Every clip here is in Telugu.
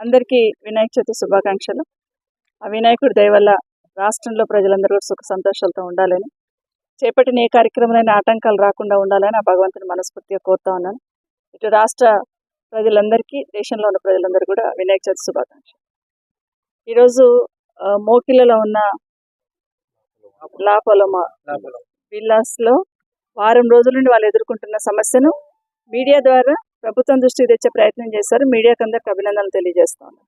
అందరికీ వినాయక చవితి శుభాకాంక్షలు. ఆ వినాయకుడి దయ వల్ల రాష్ట్రంలో ప్రజలందరూ కూడా సుఖ సంతోషాలతో ఉండాలని చేపట్టిన ఏ కార్యక్రమాలైనా ఆటంకాలు రాకుండా ఉండాలని ఆ భగవంతుని మనస్ఫూర్తిగా కోరుతా ఉన్నాను. ఇటు రాష్ట్ర ప్రజలందరికీ దేశంలో ఉన్న ప్రజలందరూ కూడా వినాయక చవితి శుభాకాంక్షలు. ఈరోజు మోకిలలో ఉన్న లాపలమ విల్లాస్లో వారం రోజుల నుండి వాళ్ళు ఎదుర్కొంటున్న సమస్యను మీడియా ద్వారా ప్రభుత్వం దృష్టికి తెచ్చే ప్రయత్నం చేశారు మీడియాకి అందరికి అభినందనలు తెలియజేస్తాను.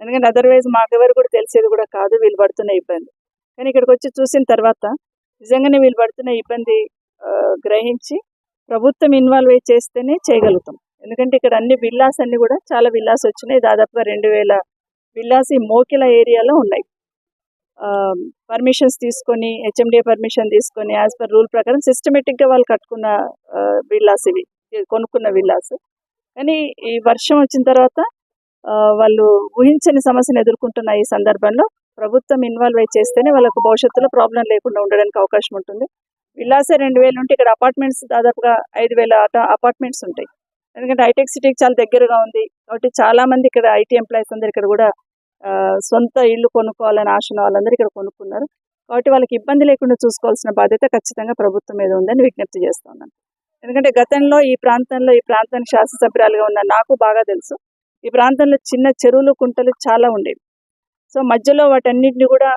ఎందుకంటే అదర్వైజ్ మాకెవరు కూడా తెలిసేది కూడా కాదు. వీళ్ళు పడుతున్న ఇబ్బంది. కానీ ఇక్కడికి వచ్చి చూసిన తర్వాత నిజంగానే వీళ్ళు పడుతున్న ఇబ్బంది గ్రహించి ప్రభుత్వం ఇన్వాల్వ్ అయి చేస్తేనే చేయగలుగుతాం. ఎందుకంటే ఇక్కడ అన్ని విల్లాస్ అన్ని కూడా చాలా విల్లాస్ వచ్చినాయి. దాదాపుగా రెండు వేల విల్లాస్ ఈ మోకిల ఏరియాలో ఉన్నాయి. పర్మిషన్స్ తీసుకొని హెచ్ఎండిఏ పర్మిషన్ తీసుకొని యాజ్ పర్ రూల్ ప్రకారం సిస్టమేటిక్గా వాళ్ళు కట్టుకున్న విల్లాస్ ఇవి. కొనుక్కున్న విల్లాస్. కానీ ఈ వర్షం వచ్చిన తర్వాత వాళ్ళు ఊహించని సమస్యను ఎదుర్కొంటున్న ఈ సందర్భంలో ప్రభుత్వం ఇన్వాల్వ్ అయి చేస్తేనే వాళ్ళకు భవిష్యత్తులో ప్రాబ్లం లేకుండా ఉండడానికి అవకాశం ఉంటుంది. విల్లాసే రెండు వేలు ఉంటే ఇక్కడ అపార్ట్మెంట్స్ దాదాపుగా ఐదు వేల అపార్ట్మెంట్స్ ఉంటాయి. ఎందుకంటే హైటెక్ సిటీకి చాలా దగ్గరగా ఉంది. కాబట్టి చాలా మంది ఇక్కడ ఐటీ ఎంప్లాయీస్ అందరు ఇక్కడ కూడా సొంత ఇల్లు కొనుక్కోవాలని ఆశ వాళ్ళందరూ ఇక్కడ కొనుక్కున్నారు. కాబట్టి వాళ్ళకి ఇబ్బంది లేకుండా చూసుకోవాల్సిన బాధ్యత ఖచ్చితంగా ప్రభుత్వం మీద ఉందని విజ్ఞప్తి చేస్తున్నాను ఎందుకంటే గతంలో ఈ ప్రాంతంలో ఈ ప్రాంతానికి శాసనసభ్యురాలుగా ఉన్న నాకు బాగా తెలుసు. ఈ ప్రాంతంలో చిన్న చెరువులు కుంటలు చాలా ఉండేవి. సో మధ్యలో వాటన్నిటిని కూడా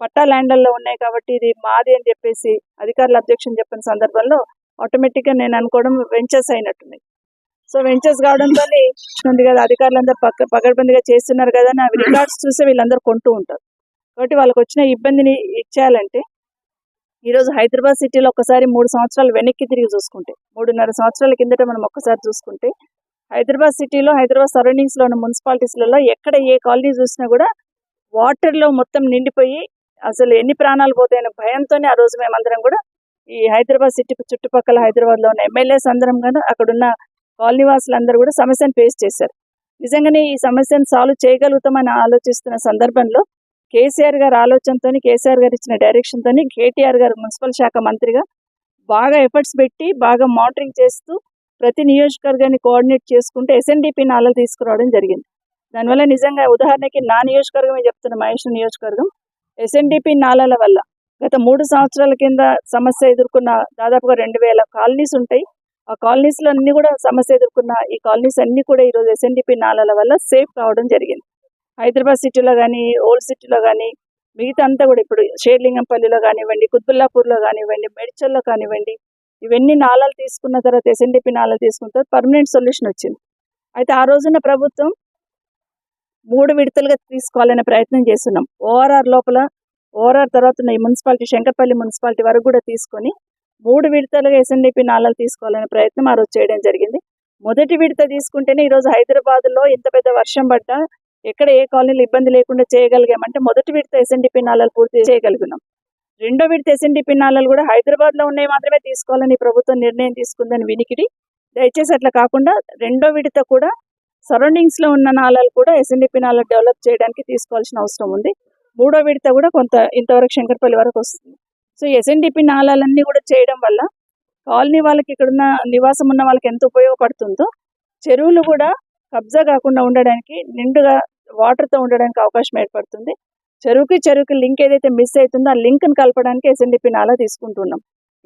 పట్టా ల్యాండ్లలో ఉన్నాయి కాబట్టి ఇది మాది అని చెప్పేసి అధికారుల అబ్జెక్షన్ చెప్పిన సందర్భంలో ఆటోమేటిక్గా నేను అనుకోవడం వెంచర్స్ అయినట్టున్నాయి. సో వెంచర్స్ కావడంతో ఉంది కదా అధికారులందరూ పక్క పకడ్బందీగా చేస్తున్నారు కదా అని అవి రికార్డ్స్ చూసి వీళ్ళందరూ కొంటూ ఉంటారు. కాబట్టి వాళ్ళకి వచ్చిన ఇబ్బందిని ఇచ్చేయాలంటే ఈరోజు హైదరాబాద్ సిటీలో ఒకసారి మూడు సంవత్సరాలు వెనక్కి తిరిగి చూసుకుంటే మూడున్నర సంవత్సరాల కిందట మనం ఒక్కసారి చూసుకుంటే హైదరాబాద్ సిటీలో హైదరాబాద్ సరౌండింగ్స్లో ఉన్న మున్సిపాలిటీస్లలో ఎక్కడ ఏ కాలనీ చూసినా కూడా వాటర్లో మొత్తం నిండిపోయి అసలు ఎన్ని ప్రాణాలు పోతాయనే భయంతోనే ఆ రోజు మేమందరం కూడా ఈ హైదరాబాద్ సిటీ చుట్టుపక్కల హైదరాబాద్లో ఉన్న ఎమ్మెల్యేస్ అందరం కానీ అక్కడున్న కాలనీ వాసులందరూ కూడా సమస్యను ఫేస్ చేశారు. నిజంగానే ఈ సమస్యను సాల్వ్ చేయగలుగుతామని ఆలోచిస్తున్న సందర్భంలో కేసీఆర్ గారి ఆలోచనతో కేసీఆర్ గారు ఇచ్చిన డైరెక్షన్తో కేటీఆర్ గారు మున్సిపల్ శాఖ మంత్రిగా బాగా ఎఫర్ట్స్ పెట్టి బాగా మానిటరింగ్ చేస్తూ ప్రతి నియోజకవర్గాన్ని కోఆర్డినేట్ చేసుకుంటూ ఎస్ఎన్డిపి నాళాలు తీసుకురావడం జరిగింది. దానివల్ల నిజంగా ఉదాహరణకి నా నియోజకవర్గమే చెప్తున్న మహేష్ నియోజకవర్గం. ఎస్ఎన్డిపి నాలాల వల్ల గత మూడు సంవత్సరాల కింద సమస్య ఎదుర్కొన్న దాదాపుగా రెండు వేల కాలనీస్ ఉంటాయి. ఆ కాలనీస్లో అన్ని కూడా సమస్య ఎదుర్కొన్న ఈ కాలనీస్ అన్ని కూడా ఈరోజు ఎస్ఎన్డిపి నాలాల వల్ల సేఫ్ కావడం జరిగింది. హైదరాబాద్ సిటీలో కానీ ఓల్డ్ సిటీలో కానీ మిగతా అంతా కూడా ఇప్పుడు షేర్లింగంపల్లిలో కానివ్వండి కుత్బుల్లాపూర్లో కానివ్వండి మెడ్చల్లో కానివ్వండి ఇవన్నీ నాళాలు తీసుకున్న తర్వాత ఎస్ఎన్డిపి నాళాలు తీసుకున్న తర్వాత పర్మనెంట్ సొల్యూషన్ వచ్చింది. అయితే ఆ రోజున ప్రభుత్వం మూడు విడతలుగా తీసుకోవాలనే ప్రయత్నం చేస్తున్నాం. ఓఆర్ఆర్ లోపల ఓఆర్ఆర్ తర్వాత ఈ మున్సిపాలిటీ శంకర్పల్లి మున్సిపాలిటీ వరకు కూడా తీసుకొని మూడు విడతలుగా ఎస్ఎన్డిపి నాళాలు తీసుకోవాలనే ప్రయత్నం ఆ రోజు చేయడం జరిగింది. మొదటి విడత తీసుకుంటేనే ఈరోజు హైదరాబాద్లో ఇంత పెద్ద వర్షం పడ్డా ఎక్కడ ఏ కాలనీలు ఇబ్బంది లేకుండా చేయగలిగామంటే మొదటి విడత ఎస్ఎన్డిపి నాళాలు పూర్తి చేయగలిగినాం. రెండో విడత ఎస్ఎన్డిపి నాళాలు కూడా హైదరాబాద్లో ఉన్నాయి మాత్రమే తీసుకోవాలని ప్రభుత్వం నిర్ణయం తీసుకుందని వినికిడి. దయచేసి అట్లా కాకుండా రెండో విడత కూడా సరౌండింగ్స్లో ఉన్న నాళాలు కూడా ఎస్ఎన్డిపి నాళాలు డెవలప్ చేయడానికి తీసుకోవాల్సిన అవసరం ఉంది. మూడో విడత కూడా కొంత ఇంతవరకు శంకర్పల్లి వరకు వస్తుంది. సో ఎస్ఎన్డిపి నాళాలన్నీ కూడా చేయడం వల్ల కాలనీ వాళ్ళకి ఇక్కడున్న నివాసం ఉన్న వాళ్ళకి ఎంత ఉపయోగపడుతుందో చెరువులు కూడా కబ్జా కాకుండా ఉండడానికి నిండుగా వాటర్తో ఉండడానికి అవకాశం ఏర్పడుతుంది. చెరువుకి చెరువుకి లింక్ ఏదైతే మిస్ అవుతుందో ఆ లింక్ని కలపడానికి ఎస్ఎన్డిపి నాలా తీసుకుంటున్నాం.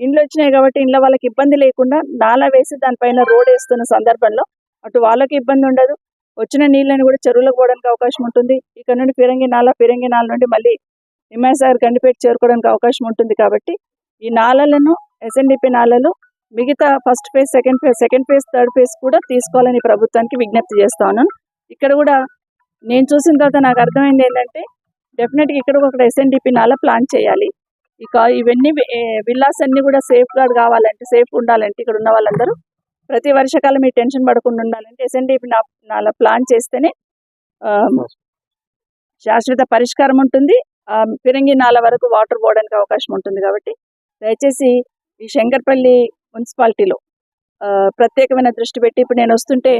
ఇండ్లు వచ్చినాయి కాబట్టి ఇండ్ల వాళ్ళకి ఇబ్బంది లేకుండా నాలా వేసి దానిపైన రోడ్ వేస్తున్న సందర్భంలో అటు వాళ్ళకి ఇబ్బంది ఉండదు. వచ్చిన నీళ్ళని కూడా చెరువులకు పోవడానికి అవకాశం ఉంటుంది. ఇక్కడ నుండి ఫిరంగి నాలా ఫిరంగి నాల నుండి మళ్ళీ నిమ్మాసాగర్ గండిపేట చేరుకోవడానికి అవకాశం ఉంటుంది కాబట్టి ఈ నాలలను ఎస్ఎన్డిపి నాలలు మిగతా first phase second phase second phase third phase కూడా తీసుకోవాలని ప్రభుత్వానికి విజ్ఞప్తి చేస్తా ఉన్నాను. ఇక్కడ కూడా నేను చూసిన తర్వాత నాకు అర్థమైంది ఏంటంటే డెఫినెట్గా ఇక్కడ ఒక ఎస్ఎన్డిపి నాలా ప్లాన్ చేయాలి. ఇక ఇవన్నీ విల్లాస్ అన్నీ కూడా సేఫ్ గార్డ్ కావాలంటే సేఫ్ ఉండాలంటే ఇక్కడ ఉన్న వాళ్ళందరూ ప్రతి వర్షకాలం మీ టెన్షన్ పడకుండా ఉండాలంటే ఎస్ఎన్డిపి నాలా ప్లాన్ చేస్తేనే శాశ్వత పరిష్కారం ఉంటుంది. ఫిరంగి నాల వరకు వాటర్ పోవడానికి అవకాశం ఉంటుంది కాబట్టి దయచేసి ఈ శంకర్పల్లి మున్సిపాలిటీలో ప్రత్యేకమైన దృష్టి పెట్టి ఇప్పుడు నేను వస్తుంటే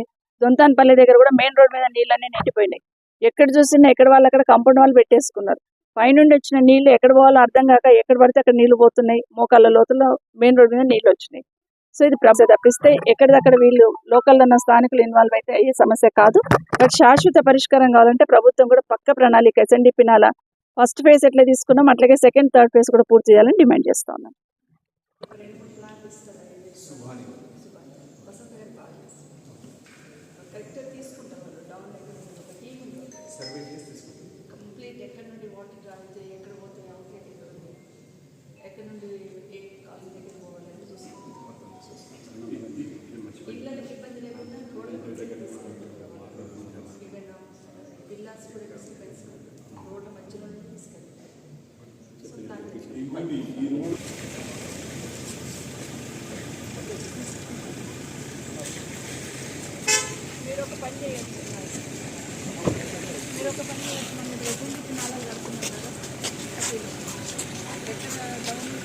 దొంతాన్పల్లి దగ్గర కూడా మెయిన్ రోడ్ మీద నీళ్ళన్నీ నిండిపోయినాయి. ఎక్కడ చూసినా ఎక్కడ వాళ్ళు అక్కడ కాంపౌండ్ వాళ్ళు పెట్టేసుకున్నారు. పైనుండి వచ్చిన నీళ్ళు ఎక్కడ పోవాలో అర్థం కాక ఎక్కడ పడితే అక్కడ నీళ్ళు పోతున్నాయి. మోకాళ్ళ లోతుల్లో మెయిన్ రోడ్ మీద నీళ్ళు వచ్చినాయి. సో ఇది ప్రభుత్వం తప్పిస్తే ఎక్కడిదక్కడ వీళ్ళు లోకల్లో ఉన్న స్థానికులు ఇన్వాల్వ్ అయితే అయ్యే సమస్య కాదు. బట్ శాశ్వత పరిష్కారం కావాలంటే ప్రభుత్వం కూడా పక్క ప్రణాళిక ఎస్ఎన్డిపి పినాల ఫస్ట్ ఫేజ్ ఎట్లా తీసుకున్నాం అట్లాగే సెకండ్ థర్డ్ ఫేజ్ కూడా పూర్తి చేయాలని డిమాండ్ చేస్తా ఉన్నాం కంప్లీట్ ఎక్కడ నుండి వాటర్ రాయితే ఎక్కడ పోతే అవుట్లెట్ ఎక్కడ ఉంది ఎక్కడ నుండి ఏ కాలేజ్ దగ్గర పోవాలని చూసుకుంటాం పిల్లలకి ఇబ్బంది లేకుండా గోడల మధ్యలో తీసుకెళ్తాం ఈవెన్ విల్లాస్ కూడా తీసుకెళ్తాం రోడ్ల మధ్యలో తీసుకెళ్తాం సో దాన్ని మీరు ఒక పని చేయొచ్చు. మీరు ఒక పని చేయొచ్చు. మనం ఇప్పుడు ఎటువంటి నాళాలు కడుతున్నాం కదా. అది ఎక్కడ గవర్నమెంట్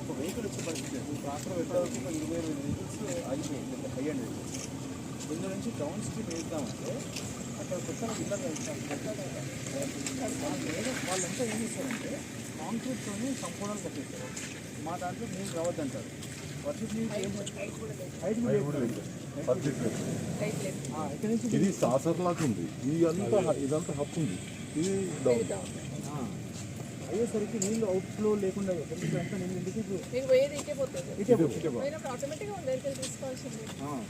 ఒక వెహికల్ వచ్చే పరిస్థితి పెట్టడానికి ఒక ఇరవై ఐదు వెహికల్స్ ఆగిపోయింది హై అండ్ వెహికల్స్ ఇందు నుంచి డౌన్ స్ట్రీమ్ వేద్దామంటే అక్కడ కొత్తగా విల్లర్ వాళ్ళంతా ఏం చేస్తారంటే కాంక్రీట్తోని సంపూర్ణాలు కట్టేస్తారు. మా దాంట్లో నీళ్ళు రావద్దంటారు. ఇది సాసర్లాగా ఉంది ఇది అంతా ఇదంతా హప్ ఉంది ఇది డౌన్. ఆ, అయ్యేసరికి నీళ్ళు అవుట్ ఫ్లో లేకుండా అంతా నీళ్ళు ఇంటికి పోయేది ఇంకే పోతుంది పోతుంది. ఆటోమేటిక్గా తీసుకోవాల్సింది.